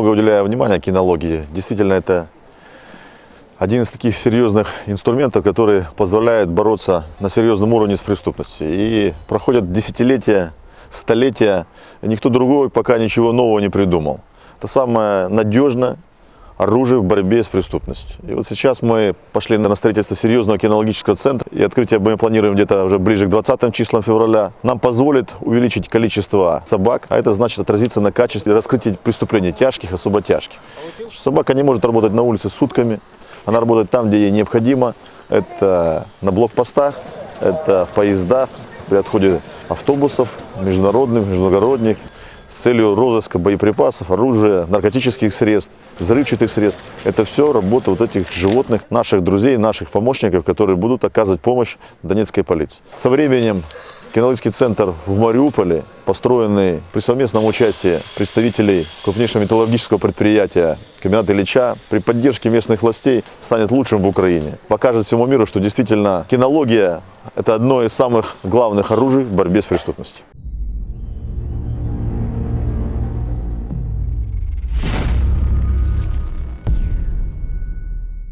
уделяю внимание кинологии. Действительно, это один из таких серьезных инструментов, который позволяет бороться на серьезном уровне с преступностью. И проходят десятилетия, столетия, никто другой пока ничего нового не придумал. Это самое надежное оружие в борьбе с преступностью. И вот сейчас мы пошли на строительство серьезного кинологического центра, и открытие мы планируем где-то уже ближе к 20 числам февраля. Нам позволит увеличить количество собак, а это значит отразиться на качестве раскрытия преступлений тяжких, особо тяжких. Собака не может работать на улице сутками, она работает там, где ей необходимо. Это на блокпостах, это в поездах, при отходе автобусов, международных, международных, с целью розыска боеприпасов, оружия, наркотических средств, взрывчатых средств. Это все работа вот этих животных, наших друзей, наших помощников, которые будут оказывать помощь Донецкой полиции. Со временем кинологический центр в Мариуполе, построенный при совместном участии представителей крупнейшего металлургического предприятия комбината Ильича, при поддержке местных властей станет лучшим в Украине. Покажет всему миру, что действительно кинология – это одно из самых главных оружий в борьбе с преступностью.